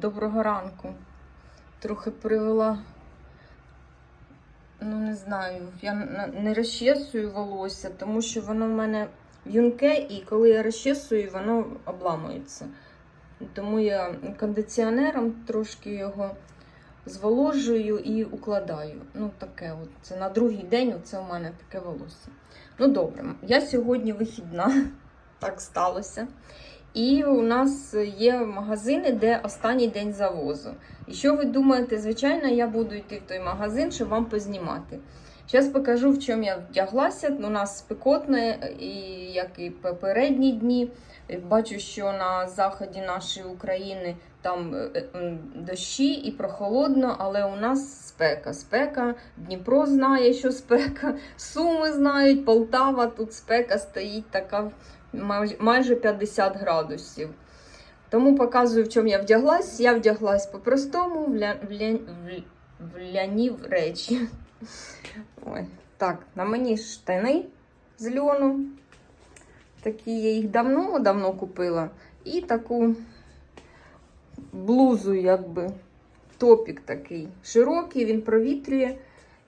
Доброго ранку. Трохи привела, ну не знаю, я не розчесую волосся, тому що воно в мене в'юнке, і коли я розчесую, воно обламується. Тому я кондиціонером трошки його зволожую і укладаю. Ну, таке от. Це на другий день це у мене таке волосся. Ну, добре, я сьогодні вихідна, так сталося. І у нас є магазини, де останній день завозу. І що ви думаєте, звичайно, я буду йти в той магазин, щоб вам познімати. Зараз покажу, в чому я вдяглася. У нас спекотно, і як і попередні дні. Бачу, що на заході нашої України там е, е, дощі і прохолодно, але у нас спека. Спека, Дніпро знає, що спека, Суми знають, Полтава, тут спека стоїть така майже 50 градусів. Тому показую, в чому я вдяглась. Я вдяглась по-простому, в, ля... в, ля... в... л- в ляні речі. Ой. Так, на мені штани з льону. Такі я їх давно-давно купила. І таку блузу, якби, топік такий широкий, він провітрює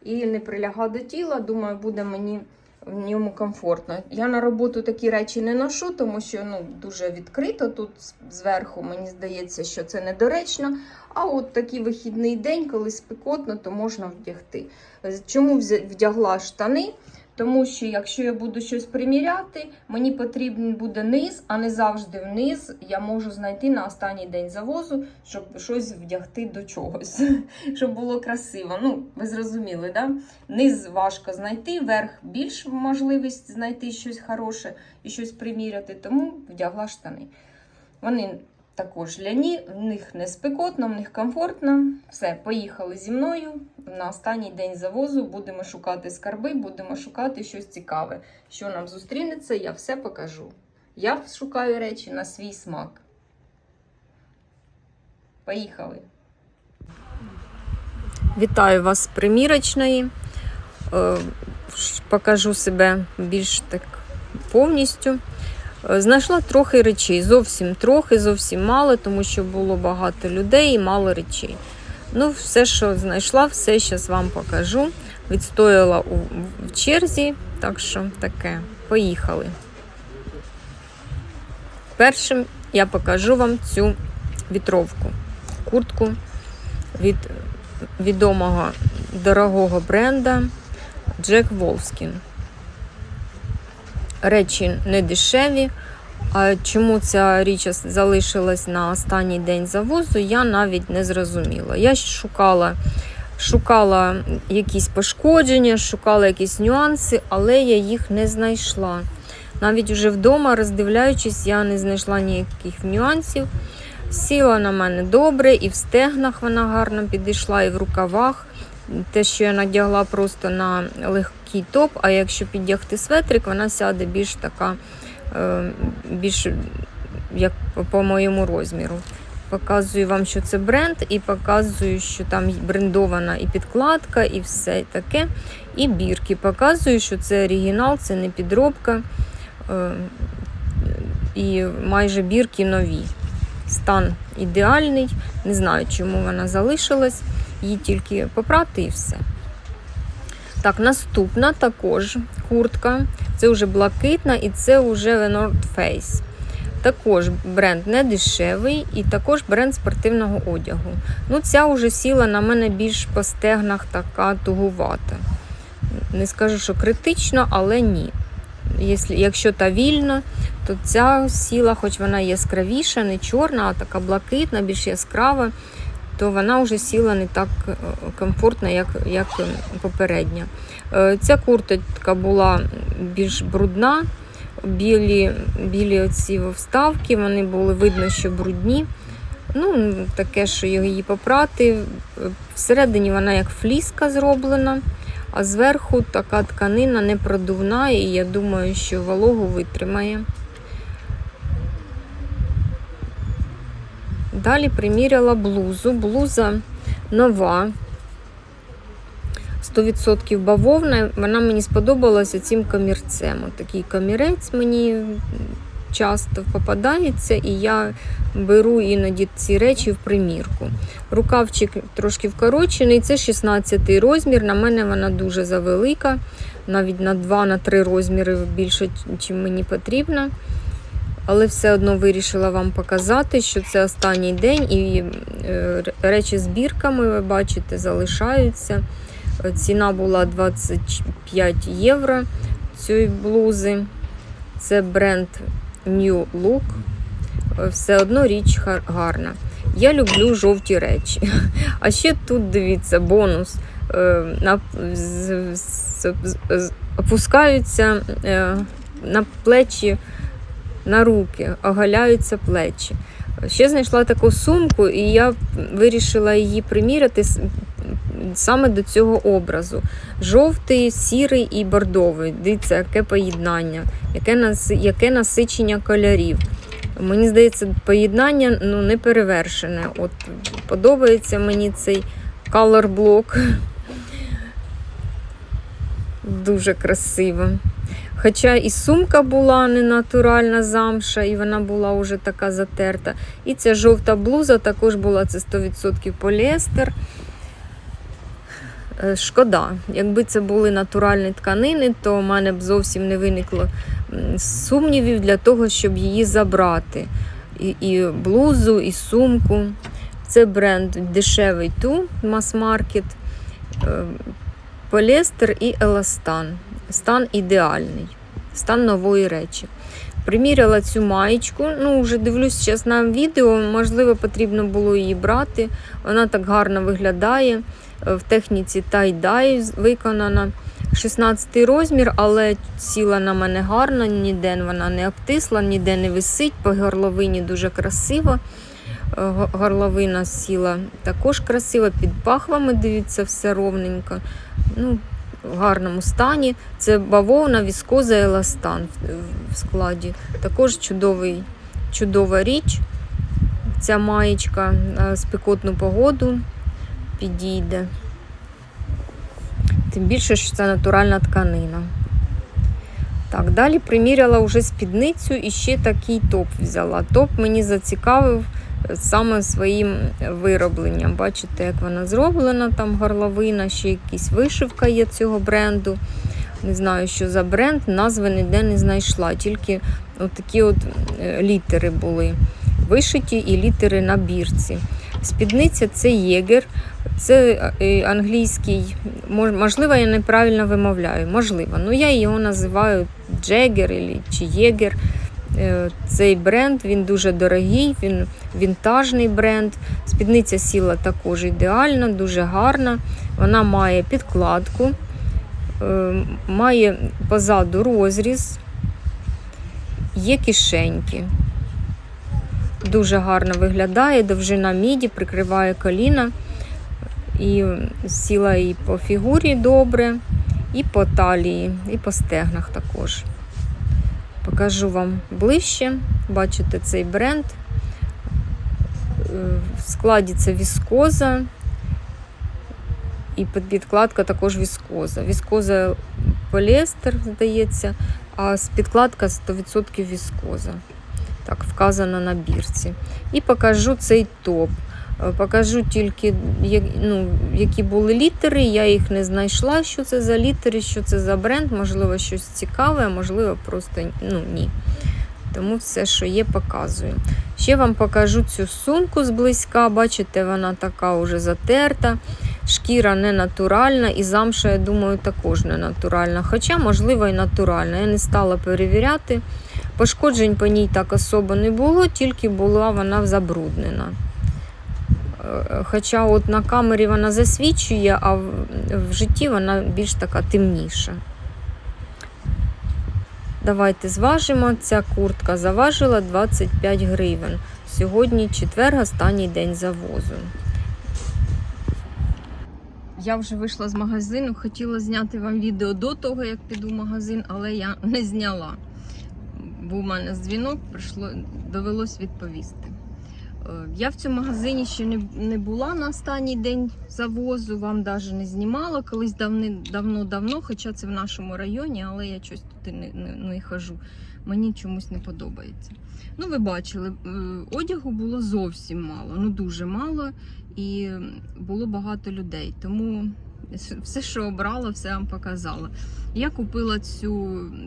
і не приляга до тіла. Думаю, буде мені в ньому комфортно. Я на роботу такі речі не ношу, тому що ну, дуже відкрито тут зверху. Мені здається, що це недоречно. А от такий вихідний день, коли спекотно, то можна вдягти. Чому вдягла штани? Тому що якщо я буду щось приміряти, мені потрібен буде низ, а не завжди вниз я можу знайти на останній день завозу, щоб щось вдягти до чогось, щоб було красиво. Ну, ви зрозуміли, да? Низ важко знайти, верх більш можливість знайти щось хороше і щось приміряти, тому вдягла штани. Вони також ляні, в них не спекотно, в них комфортно. Все, поїхали зі мною. На останній день завозу будемо шукати скарби, будемо шукати щось цікаве. Що нам зустрінеться, я все покажу. Я шукаю речі на свій смак. Поїхали. Вітаю вас з примірочної. Е, Покажу себе більш так повністю. Е, Знайшла трохи речей, зовсім трохи, зовсім мало, тому що було багато людей і мало речей. Ну, все, що знайшла, все зараз вам покажу. Відстояла у, в черзі, так що таке. Поїхали. Першим я покажу вам цю вітровку, куртку від відомого дорогого бренда Джек Волскін. Речі не дешеві. Чому ця річ залишилась на останній день завозу, я навіть не зрозуміла. Я шукала, шукала якісь пошкодження, шукала якісь нюанси, але я їх не знайшла. Навіть вже вдома, роздивляючись, я не знайшла ніяких нюансів. Сіла на мене добре, і в стегнах вона гарно підійшла, і в рукавах. Те, що я надягла просто на легкий топ, а якщо піддягти светрик, вона сяде більш така, е, більш як по- моєму розміру. Показую вам, що це бренд, і показую, що там брендована і підкладка, і все таке. І бірки. Показую, що це оригінал, це не підробка. Е, І майже бірки нові. Стан ідеальний. Не знаю, чому вона залишилась. Її тільки попрати і все. Так, наступна також куртка. Це вже блакитна і це вже The North Face. Також бренд не дешевий і також бренд спортивного одягу. Ну, ця вже сіла на мене більш по стегнах така тугувата. Не скажу, що критично, але ні. Якщо, та вільна, то ця сіла, хоч вона яскравіша, не чорна, а така блакитна, більш яскрава, то вона вже сіла не так е, комфортно, як, як е, попередня. Е, Ця курточка була більш брудна, білі, білі оці вставки, вони були видно, що брудні. Ну, таке, що її попрати. Всередині вона як фліска зроблена, а зверху така тканина непродувна, і я думаю, що вологу витримає. Далі приміряла блузу. Блуза нова. 100% бавовна. Вона мені сподобалася цим камірцем. От такий камірець мені часто попадається, і я беру іноді ці речі в примірку. Рукавчик трошки вкорочений, це 16 розмір. На мене вона дуже завелика, навіть на 2-3 розміри більше, ніж мені потрібно. Але все одно вирішила вам показати, що це останній день, і е, речі з бірками, ви бачите, залишаються. Е, Ціна була 25 євро цієї блузи. Це бренд New Look. Е, Все одно річ гарна. Я люблю жовті речі. А ще тут дивіться бонус. Опускаються на плечі, на руки, оголяються плечі. Ще знайшла таку сумку, і я вирішила її приміряти саме до цього образу. Жовтий, сірий і бордовий. Дивіться, яке поєднання, яке, нас, яке насичення кольорів. Мені здається, поєднання ну, не перевершене. От подобається мені цей color блок. Дуже красиво. Хоча і сумка була не натуральна замша, і вона була вже така затерта. І ця жовта блуза також була це 100% поліестер. Е, Шкода, якби це були натуральні тканини, то в мене б зовсім не виникло сумнівів для того, щоб її забрати. І, і блузу, і сумку. Це бренд дешевий ту, мас-маркет, е, поліестер і еластан. Стан ідеальний, стан нової речі. Приміряла цю маєчку. Ну, вже дивлюсь зараз на відео, можливо, потрібно було її брати. Вона так гарно виглядає. В техніці тай-дай виконана. 16 розмір, але сіла на мене гарно, ніде вона не обтисла, ніде не висить. По горловині дуже красиво. Е, го- Горловина сіла також красиво, під пахвами, дивіться, все ровненько. Ну, в гарному стані. Це бавовна, віскоза, еластан в- складі. Також чудовий, чудова річ. Ця маєчка спекотну погоду підійде. Тим більше, що це натуральна тканина. Так, далі приміряла вже спідницю і ще такий топ взяла. Топ мені зацікавив е, саме своїм виробленням. Бачите, як вона зроблена, там горловина, ще якась вишивка є цього бренду. Не знаю, що за бренд, назви ніде не знайшла. Тільки такі от е, літери були вишиті і літери на бірці. Спідниця це єгер, це е, англійський, можливо, я неправильно вимовляю, можливо. Ну я його називаю Джегер чи Єгер. Е, Цей бренд він дуже дорогий, він вінтажний бренд. Спідниця сіла також ідеально, дуже гарна. Вона має підкладку, е, має позаду розріз, є кишеньки. Дуже гарно виглядає, довжина міді, прикриває коліна. І сіла і по фігурі добре, і по талії, і по стегнах також. Покажу вам ближче. Бачите цей бренд. Е, В складі це віскоза. І підкладка також віскоза. Віскоза поліестер, здається, а підкладка 100% віскоза. Так, вказано на бірці. І покажу цей топ. Е, Покажу тільки, ну, які були літери. Я їх не знайшла, що це за літери, що це за бренд, можливо, щось цікаве, а можливо, просто ну, ні. Тому все, що є, показую. Ще вам покажу цю сумку зблизька. Бачите, вона така уже затерта. Шкіра не натуральна, і замша, я думаю, також не натуральна. Хоча, можливо, і натуральна. Я не стала перевіряти. Пошкоджень по ній так особо не було, тільки була вона забруднена. Хоча от на камері вона засвічує, а в, в житті вона більш така темніша. Давайте зважимо. Ця куртка заважила 25 гривень. Сьогодні четвер, останній день завозу. Я вже вийшла з магазину, хотіла зняти вам відео до того, як піду в магазин, але я не зняла. Був у мене дзвінок, прийшло, довелось відповісти. Е, Я в цьому магазині ще не, не була на останній день завозу, вам навіть не знімала колись давно-давно, хоча це в нашому районі, але я щось туди не, не, не хожу мені чомусь не подобається. Ну, ви бачили, е, одягу було зовсім мало, ну дуже мало, і було багато людей. Тому все, що обрала, все вам показала. Я купила цю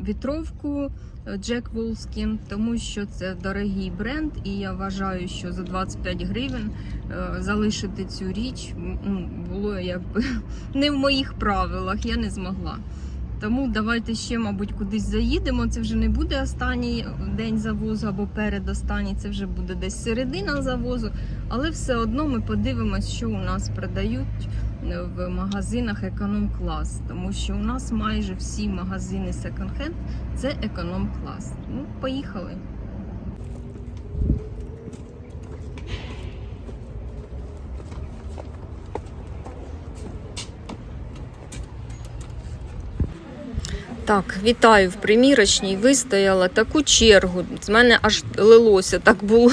вітровку е, Jack Wolfskin, тому що це дорогий бренд, і я вважаю, що за 25 гривень е, залишити цю річ ну, було якби не в моїх правилах, я не змогла. Тому давайте ще, мабуть, кудись заїдемо. Це вже не буде останній день завозу або передостанній, це вже буде десь середина завозу. Але все одно ми подивимось, що у нас продають в магазинах економ-клас. Тому що у нас майже всі магазини секонд-хенд це економ-клас. Ну, поїхали. Так, вітаю в примірочній. Вистояла таку чергу. З мене аж лилося, так було.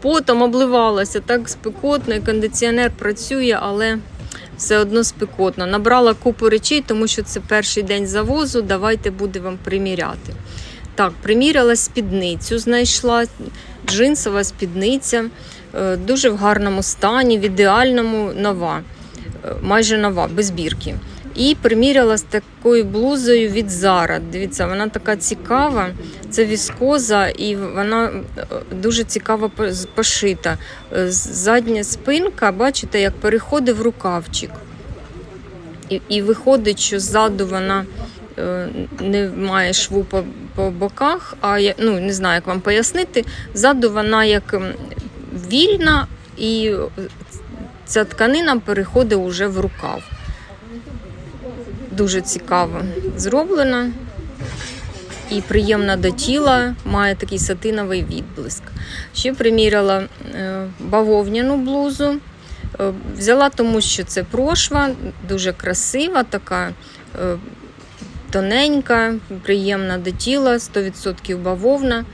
Потом обливалася, так спекотно, і кондиціонер працює, але все одно спекотно. Набрала купу речей, тому що це перший день завозу. Давайте буде вам приміряти. Так, приміряла спідницю, знайшла джинсова спідниця, е, дуже в гарному стані, в ідеальному нова, е, майже нова, без бірки. І приміряла з такою блузою від Zara. Дивіться, вона така цікава. Це віскоза, і вона е, дуже цікаво по- пошита. Е, Задня спинка, бачите, як переходить в рукавчик. І, і виходить, що ззаду вона е, не має шву по, по боках, а я ну, не знаю, як вам пояснити. Ззаду вона як вільна, і ця тканина переходить уже в рукав. Дуже цікаво зроблена і приємна до тіла, має такий сатиновий відблиск. Ще приміряла е, бавовняну блузу. Е, Взяла тому, що це прошва, дуже красива, така е, тоненька, приємна до тіла, 100% бавовна.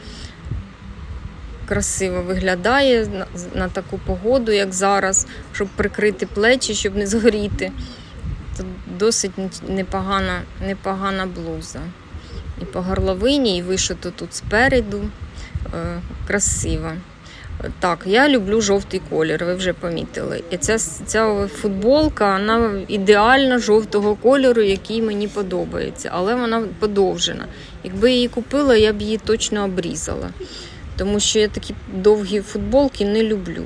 Красиво виглядає на, на таку погоду, як зараз, щоб прикрити плечі, щоб не згоріти. Це досить непогана, непогана блуза. І по горловині, і вишито тут спереду. Е, красиво. Так, я люблю жовтий колір, ви вже помітили. І ця, ця футболка вона ідеально жовтого кольору, який мені подобається, але вона подовжена. Якби я її купила, я б її точно обрізала. Тому що я такі довгі футболки не люблю.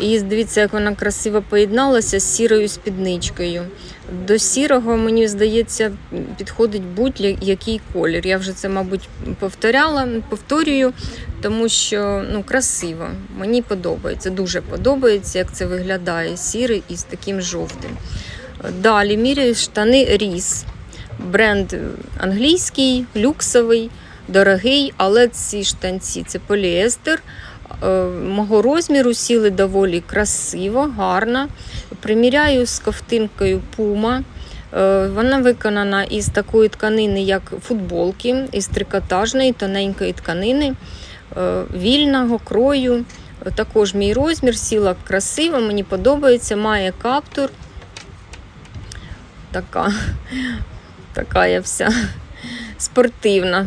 І дивіться, як вона красиво поєдналася з сірою спідничкою. До сірого, мені здається, підходить будь-який колір. Я вже це, мабуть, повторяла, повторюю, тому що ну, красиво. Мені подобається, дуже подобається, як це виглядає сірий із таким жовтим. Далі міряю штани Ріс. Бренд англійський, люксовий, дорогий, але ці штанці це поліестер. Е, Мого розміру сіли доволі красиво, гарно. Приміряю з ковтинкою Puma. Е, Вона виконана із такої тканини, як футболки, із трикотажної тоненької тканини, е, вільного крою. Також мій розмір, сіла красиво, мені подобається, має каптур. Така, така я вся спортивна.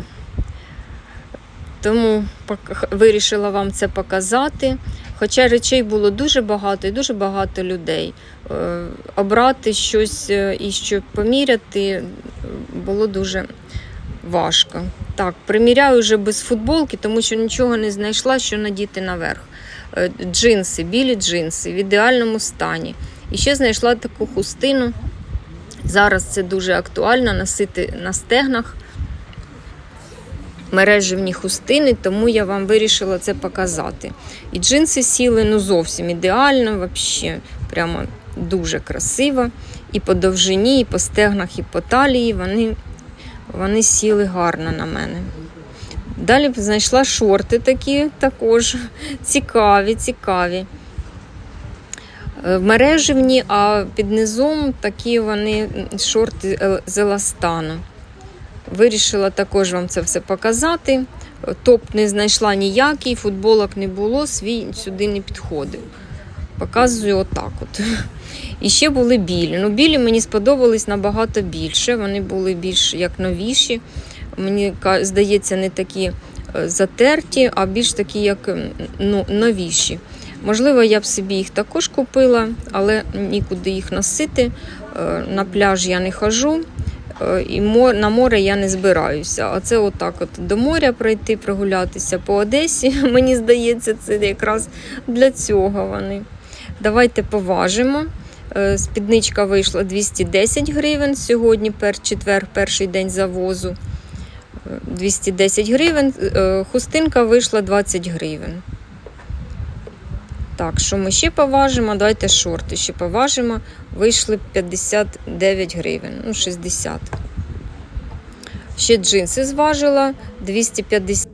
Тому вирішила вам це показати. Хоча речей було дуже багато і дуже багато людей. Е, Обрати щось е, і що поміряти е, було дуже важко. Так, приміряю вже без футболки, тому що нічого не знайшла, що надіти наверх. Джинси, білі джинси в ідеальному стані. І ще знайшла таку хустину. Зараз це дуже актуально носити на стегнах мережевні хустини, тому я вам вирішила це показати. І джинси сіли ну зовсім ідеально, вообще, прямо дуже красиво. І по довжині, і по стегнах, і по талії вони, вони сіли гарно на мене. Далі знайшла шорти такі також цікаві, цікаві. Е, Мережевні, а під низом такі вони шорти е, з еластану. Вирішила також вам це все показати. Топ не знайшла ніякий, футболок не було, свій сюди не підходив. Показую отак от. І ще були білі. Ну, білі мені сподобались набагато більше. Вони були більш як новіші. мені здається, не такі е, затерті, а більш такі, як ну, новіші. Можливо, я б собі їх також купила, але нікуди їх носити. Е, На пляж я не хожу. Е, І на море я не збираюся. А це отак от до моря пройти, прогулятися по Одесі. Мені здається, це якраз для цього вони. Давайте поважимо. Е, Спідничка вийшла 210 гривень сьогодні, пер четвер, перший день завозу. Е, 210 гривень. Е, Хустинка вийшла 20 гривень. Так, що ми ще поважимо? Давайте шорти ще поважимо. Вийшли 59 гривень, ну 60. Ще джинси зважила 250.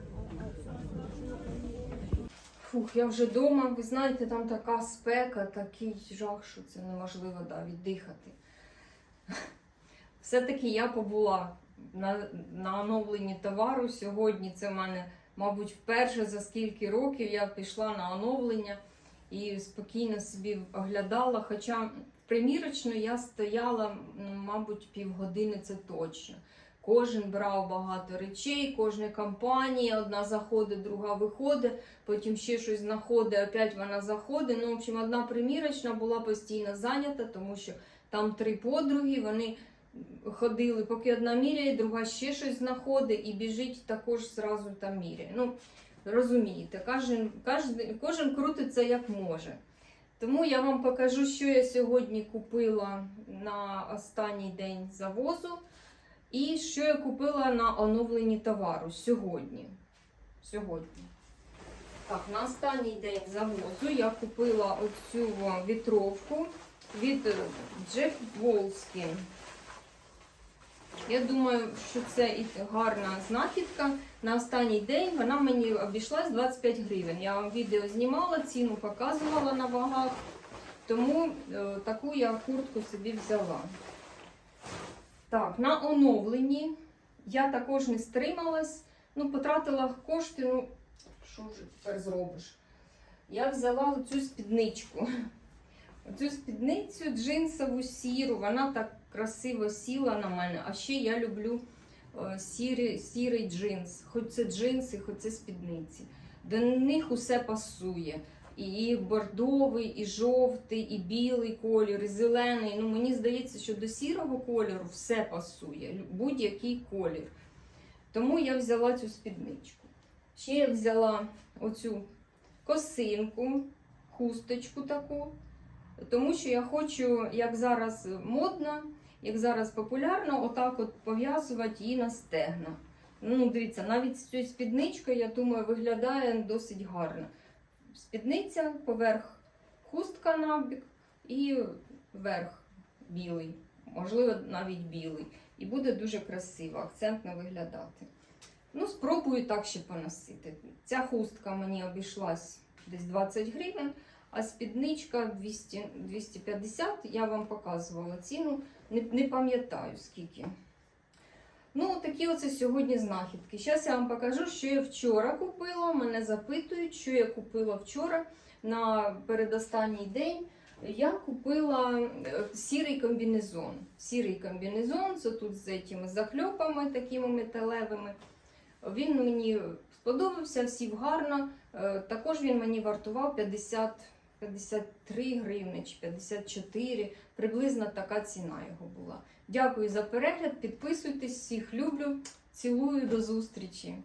Фух, я вже вдома. Ви знаєте, там така спека, такий жах, що це неможливо навіть дихати. Все-таки я побула на, на оновленні товару сьогодні. Це в мене, мабуть, вперше за скільки років я пішла на оновлення і спокійно собі оглядала. Хоча примірочно я стояла, ну, мабуть, півгодини це точно. Кожен брав багато речей, кожна компанія, одна заходить, друга виходить, потім ще щось знаходить, опять вона заходить. Ну, в общем, одна примірочна була постійно зайнята, тому що там три подруги, вони ходили, поки одна міряє, друга ще щось знаходить і біжить також зразу там міряє. Ну, розумієте, кожен, кожен, кожен крутиться як може. Тому я вам покажу, що я сьогодні купила на останній день завозу. І що я купила на оновленні товару сьогодні. Сьогодні. Так, на останній день завозу я купила оцю вітровку від Jeff Wolfskin. Я думаю, що це і гарна знахідка. На останній день вона мені обійшлась 25 гривень. Я вам відео знімала, ціну показувала на вагах. Тому е, таку я куртку собі взяла. Так, на оновленні я також не стрималась. Ну, потратила кошти, ну, що вже тепер зробиш? Я взяла оцю спідничку. Оцю спідницю джинсову сіру, вона так красиво сіла на мене. А ще я люблю сірий, сірий джинс. Хоч це джинси, хоч це спідниці. До них усе пасує. І бордовий, і жовтий, і білий колір, і зелений. Ну, мені здається, що до сірого кольору все пасує, будь-який колір. Тому я взяла цю спідничку. Ще я взяла оцю косинку, хусточку таку, тому що я хочу, як зараз модно, як зараз популярно, отак от пов'язувати її на стегна. Ну, дивіться, навіть з цією спідничкою, я думаю, виглядає досить гарно спідниця, поверх хустка набік і верх білий, можливо, навіть білий. І буде дуже красиво, акцентно виглядати. Ну, спробую так ще поносити. Ця хустка мені обійшлась десь 20 гривень, а спідничка 200, 250, я вам показувала ціну, не, не пам'ятаю скільки. Ну, такі оце сьогодні знахідки. Зараз я вам покажу, що я вчора купила. Мене запитують, що я купила вчора на передостанній день. Я купила е, сірий комбінезон. Сірий комбінезон, це тут з цими закльопами такими металевими. Він мені сподобався, сів гарно. Е, Також він мені вартував 50, 53 гривни чи 54. Приблизно така ціна його була. Дякую за перегляд. Підписуйтесь, всіх люблю. Цілую до зустрічі!